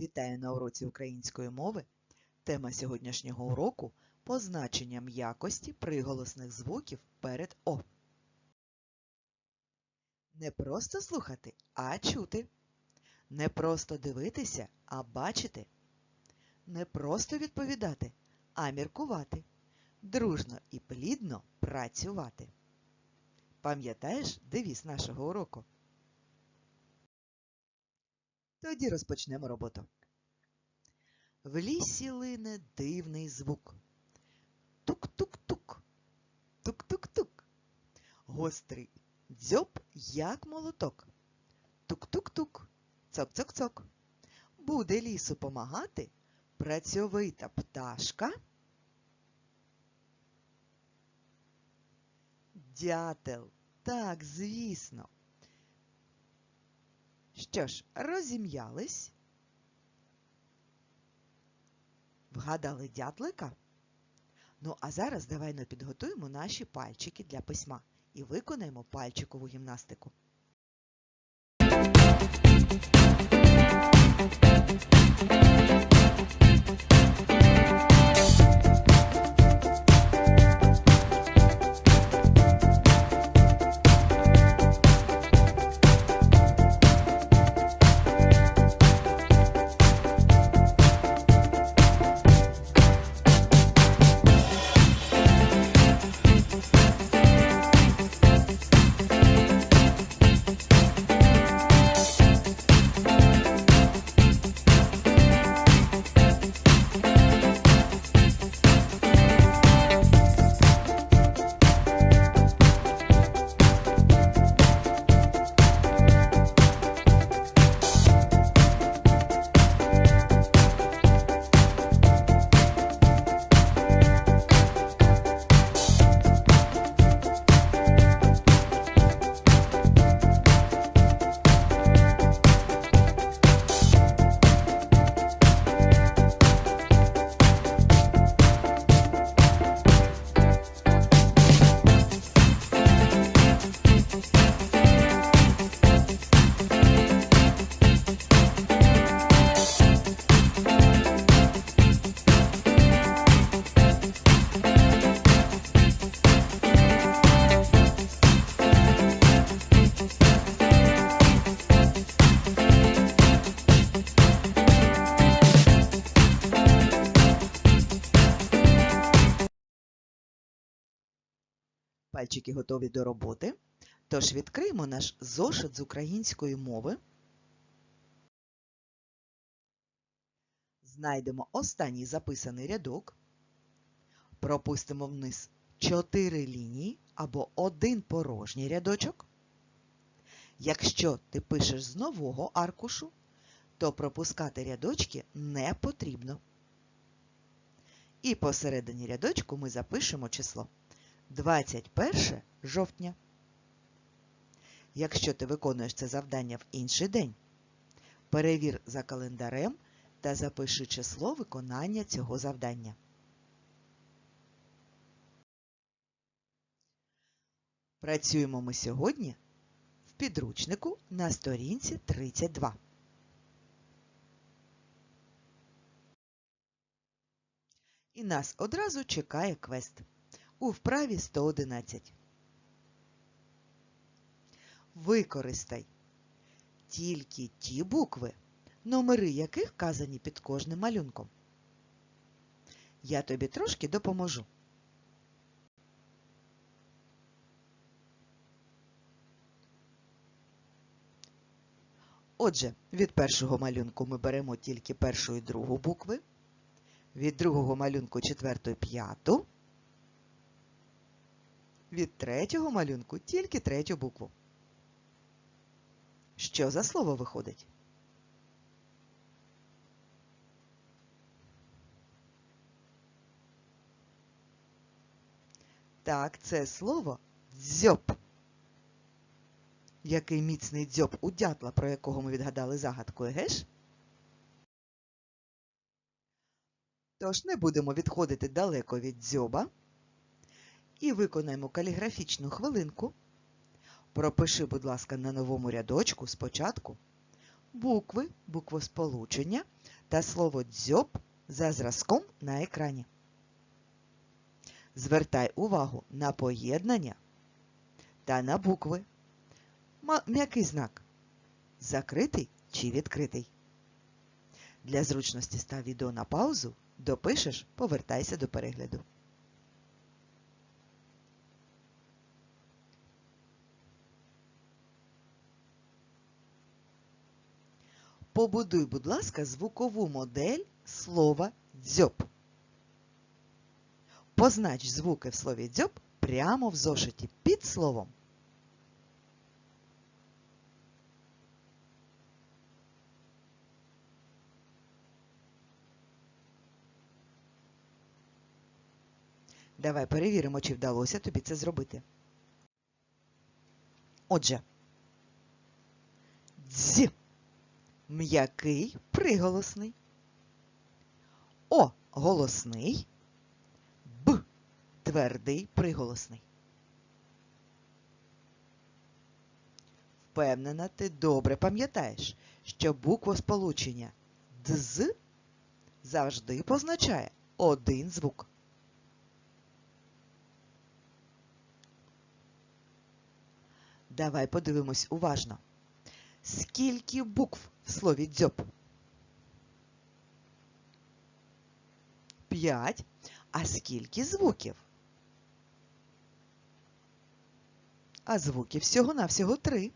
Вітаю на уроці української мови. Тема сьогоднішнього уроку позначення м'якості приголосних звуків перед О. Не просто слухати, а чути. Не просто дивитися, а бачити. Не просто відповідати, а міркувати. Дружно і плідно працювати. Пам'ятаєш девіз нашого уроку? Тоді розпочнемо роботу. В лісі лине дивний звук. Тук-тук-тук. Тук-тук-тук. Гострий дзьоб, як молоток. Тук-тук-тук. Цок-цок-цок. Буде лісу помагати працьовита пташка. Дятел. Так, звісно. Що ж, розім'ялись. Вгадали дятлика? Ну, а зараз давай підготуємо наші пальчики для письма і виконаємо пальчикову гімнастику. Пальчики готові до роботи. Тож відкриємо наш зошит з української мови. Знайдемо останній записаний рядок. Пропустимо вниз 4 лінії або один порожній рядочок. Якщо ти пишеш з нового аркушу, то пропускати рядочки не потрібно. І посередині рядочку ми запишемо число. 21 жовтня. Якщо ти виконуєш це завдання в інший день, перевір за календарем та запиши число виконання цього завдання. Працюємо ми сьогодні в підручнику на сторінці 32. І нас одразу чекає квест у вправі 111. Використай тільки ті букви, номери яких вказані під кожним малюнком. Я тобі трошки допоможу. Отже, від першого малюнку ми беремо тільки першу і другу букви, від другого малюнку четверту і п'яту, від третього малюнку тільки третю букву. Що за слово виходить? Так, це слово дзьоб. Який міцний дзьоб у дятла, про якого ми відгадали загадкою, геш? Тож не будемо відходити далеко від дзьоба і виконаємо каліграфічну хвилинку. Пропиши, будь ласка, на новому рядочку спочатку букви, буквосполучення та слово дзьоб за зразком на екрані. Звертай увагу на поєднання та на букви. М'який знак. Закритий чи відкритий. Для зручності став відео на паузу, допишеш, повертайся до перегляду. Побудуй, будь ласка, звукову модель слова дзьоб. Познач звуки в слові дзьоб прямо в зошиті під словом. Давай перевіримо, чи вдалося тобі це зробити. Отже, дз м'який приголосний. О голосний. Б твердий приголосний. Впевнена, ти добре пам'ятаєш, що буквосполучення дз завжди позначає один звук. Давай подивимось уважно. Скільки букв в слові дзьоб? П'ять. А скільки звуків? А звуків всього-навсього три.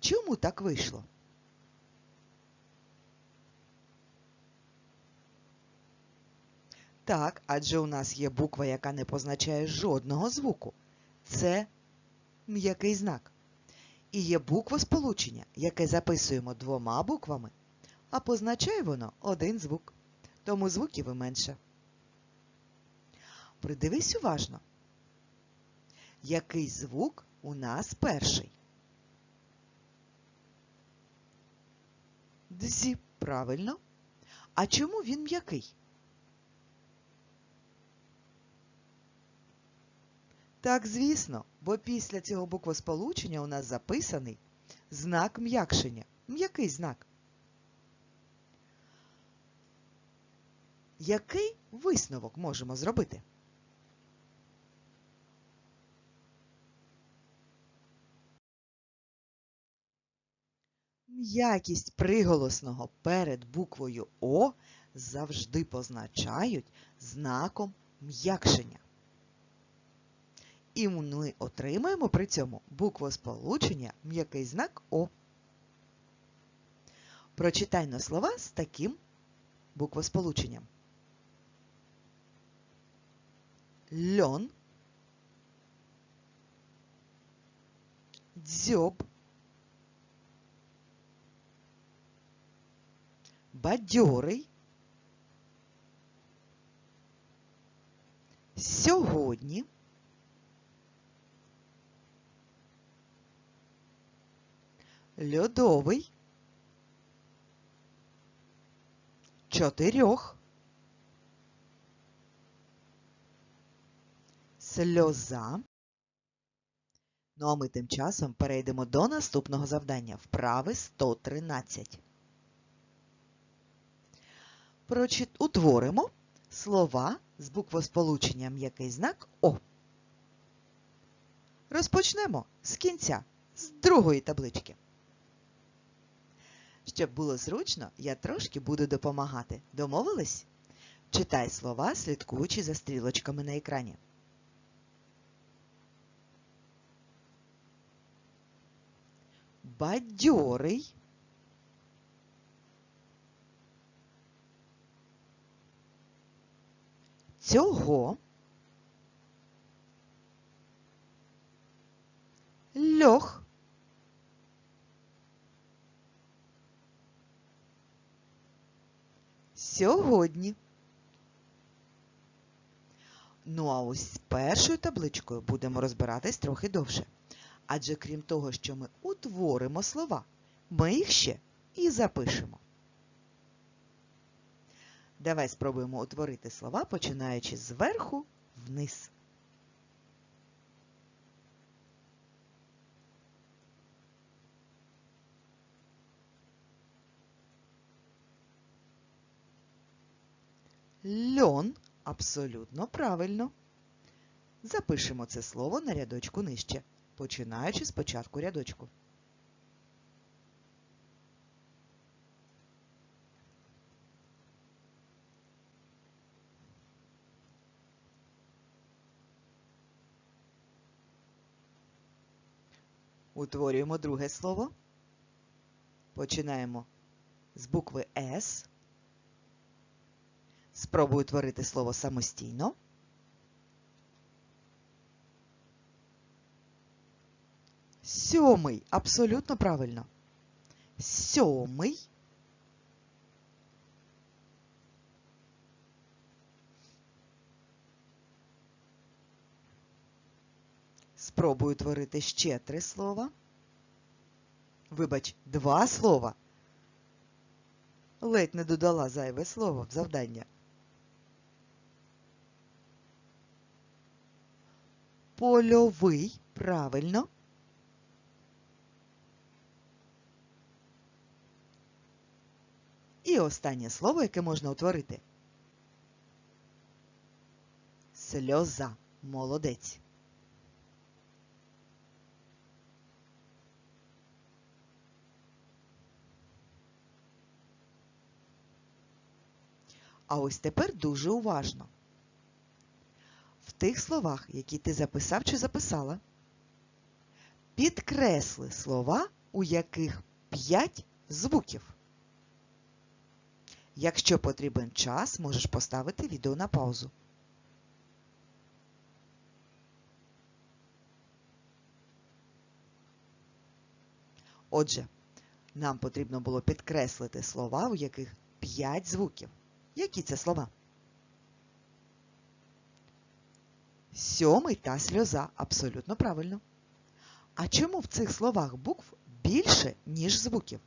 Чому так вийшло? Так, адже у нас є буква, яка не позначає жодного звуку. Це м'який знак. І є буквосполучення, яке записуємо двома буквами, а позначає воно один звук. Тому звуків і менше. Придивись уважно. Який звук у нас перший? Дзі, правильно. А чому він м'який? Так, звісно, бо після цього буквосполучення у нас записаний знак м'якшення. М'який знак. Який висновок можемо зробити? М'якість приголосного перед буквою О завжди позначають знаком м'якшення. І ми отримаємо при цьому буквосполучення м'який знак О. Прочитайно слова з таким буквосполученням. Льон, дзьоб, бадьорий, сьогодні, льодовий, чотирьох, сльоза. Ну а ми тим часом перейдемо до наступного завдання вправи 113. Прочит... Утворимо слова з буквосполученням який знак О. Розпочнемо з кінця, з другої таблички. Щоб було зручно, я трошки буду допомагати. Домовились? Читай слова, слідкуючи за стрілочками на екрані. Бадьорий. Цього. Льох. Сьогодні. Ну а ось з першою табличкою будемо розбиратись трохи довше. Адже крім того, що ми утворимо слова, ми їх ще і запишемо. Давай спробуємо утворити слова, починаючи зверху вниз. Льон абсолютно правильно. Запишемо це слово на рядочку нижче, починаючи з початку рядочку. Утворюємо друге слово. Починаємо з букви С. Спробуй утворити слово самостійно. Сьомий. Абсолютно правильно. Сьомий. Спробуй утворити ще три слова. Вибач, два слова. Ледь не додала зайве слово в завдання. Польовий. Правильно. І останнє слово, яке можна утворити. Сльоза. Молодець. А ось тепер дуже уважно. Тих словах, які ти записав чи записала, підкресли слова, у яких 5 звуків. Якщо потрібен час, можеш поставити відео на паузу. Отже, нам потрібно було підкреслити слова, у яких 5 звуків. Які це слова? Сьомий та сльоза. Абсолютно правильно. А чому в цих словах букв більше, ніж звуків?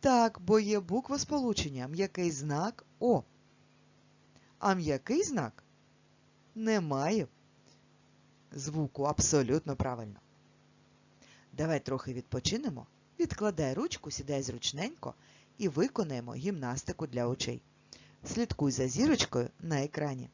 Так, бо є буква сполучення, м'який знак О. А м'який знак немає звуку абсолютно правильно. Давай трохи відпочинемо. Відкладай ручку, сідай зручненько і виконаємо гімнастику для очей. Слідкуй за зірочкою на екрані.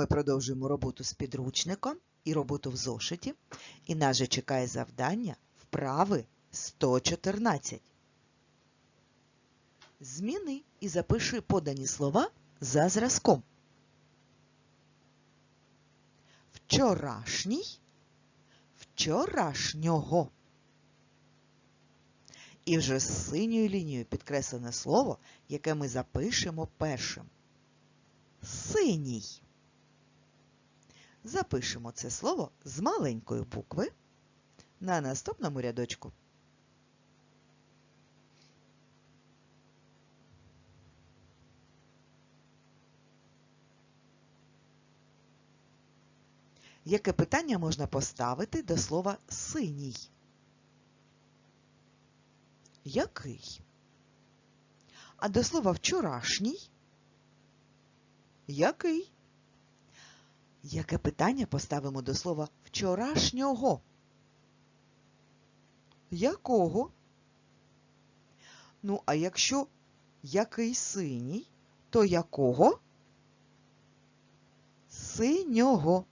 Ми продовжуємо роботу з підручником і роботу в зошиті. І нас же чекає завдання вправи 114. Зміни і запиши подані слова за зразком. Вчорашній, вчорашнього. І вже з синьою лінією підкреслене слово, яке ми запишемо першим. Синій. Запишемо це слово з маленької букви на наступному рядочку. Яке питання можна поставити до слова синій? Який? А до слова вчорашній? Який? Яке питання поставимо до слова вчорашнього? Якого? Ну, а якщо який синій, то якого? Синього.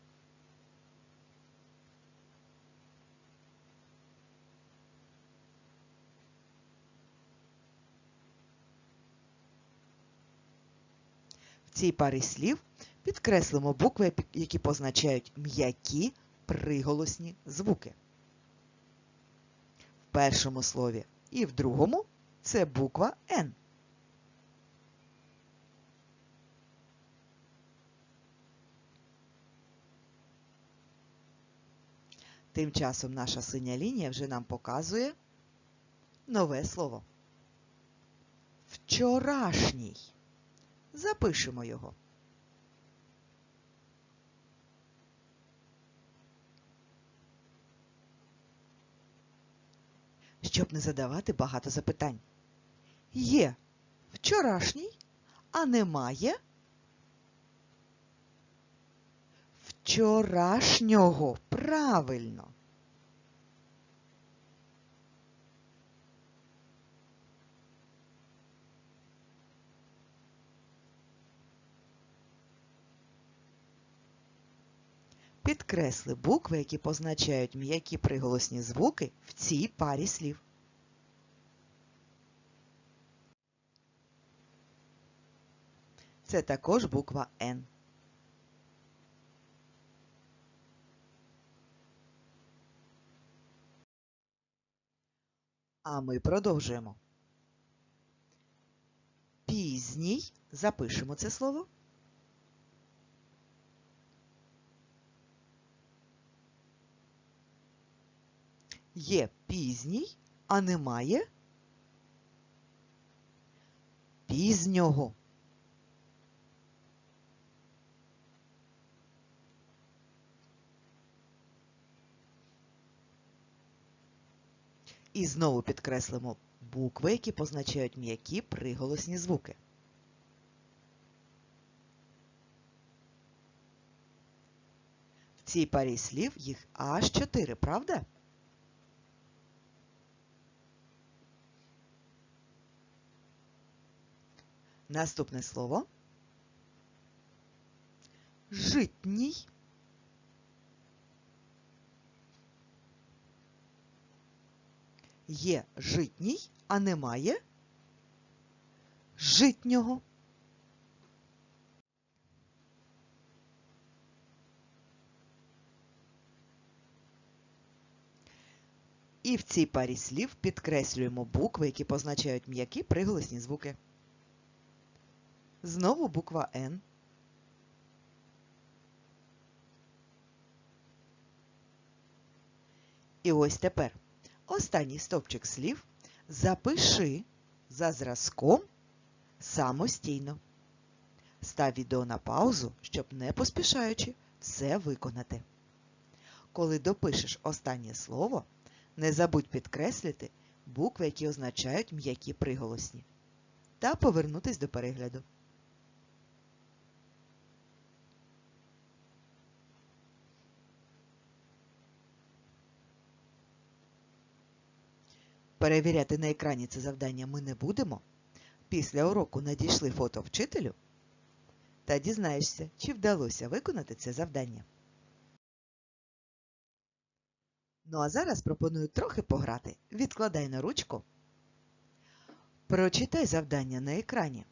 В цій парі слів підкреслимо букви, які позначають м'які приголосні звуки. В першому слові і в другому це буква Н. Тим часом наша синя лінія вже нам показує нове слово. Вчорашній. Запишемо його. Щоб не задавати багато запитань. Є вчорашній, а немає вчорашнього. Правильно. Підкресли букви, які позначають м'які приголосні звуки в цій парі слів. Це також буква Н. А ми продовжуємо. Пізній. Запишемо це слово. Є пізній, а немає пізнього. І знову підкреслимо букви, які позначають м'які приголосні звуки. В цій парі слів їх аж чотири, правда? Наступне слово. Житній. Є житній, а немає житнього. І в цій парі слів підкреслюємо букви, які позначають м'які приголосні звуки. Знову буква Н. І ось тепер останній стовпчик слів запиши за зразком самостійно. Став відео на паузу, щоб не поспішаючи все виконати. Коли допишеш останнє слово, не забудь підкреслити букви, які означають м'які приголосні, та повернутись до перегляду. Перевіряти на екрані це завдання ми не будемо. Після уроку надійшли фото вчителю та дізнаєшся, чи вдалося виконати це завдання. Ну а зараз пропоную трохи пограти. Відкладай на ручку. Прочитай завдання на екрані.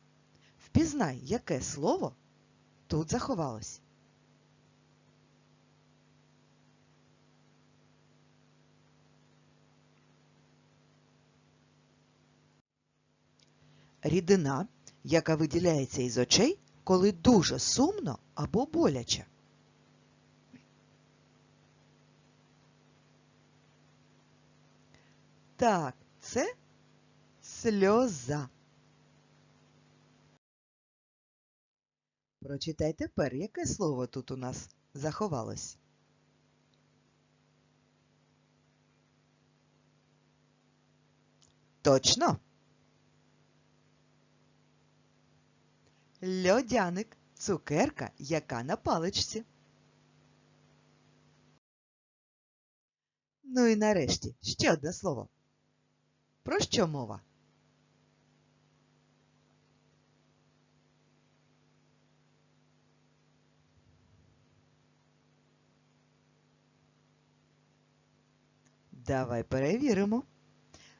Впізнай, яке слово тут заховалось. Рідина, яка виділяється із очей, коли дуже сумно або боляче. Так, це сльоза. Прочитай тепер, яке слово тут у нас заховалось. Точно. Льодяник цукерка, яка на паличці. Ну і нарешті ще одне слово. Про що мова? Давай перевіримо.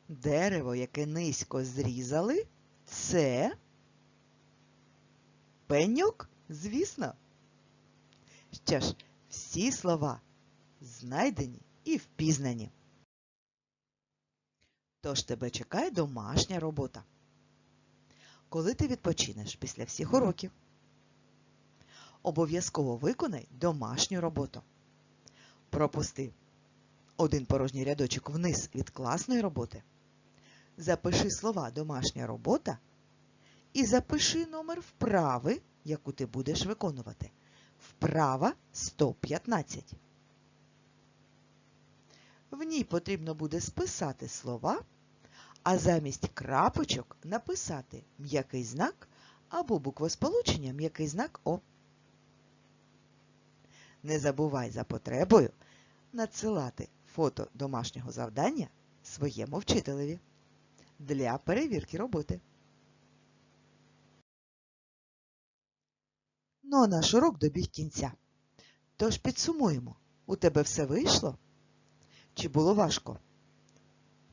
Дерево, яке низько зрізали, це пеньок, звісно. Що ж, всі слова знайдені і впізнані. Тож тебе чекає домашня робота. Коли ти відпочинеш після всіх уроків, обов'язково виконай домашню роботу. Пропусти один порожній рядочок вниз від класної роботи. Запиши слова домашня робота і запиши номер вправи, яку ти будеш виконувати. Вправа 115. В ній потрібно буде списати слова, а замість крапочок написати м'який знак або буквосполучення м'який знак О. Не забувай за потребою надсилати фото домашнього завдання своєму вчителеві для перевірки роботи. Ну а наш урок добіг кінця. Тож підсумуємо, у тебе все вийшло? Чи було важко?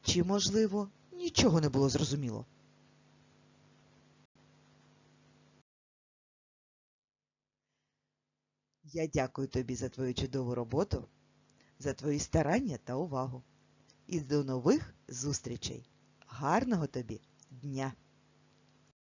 Чи, можливо, нічого не було зрозуміло? Я дякую тобі за твою чудову роботу, за твої старання та увагу. І до нових зустрічей! Гарного тобі дня!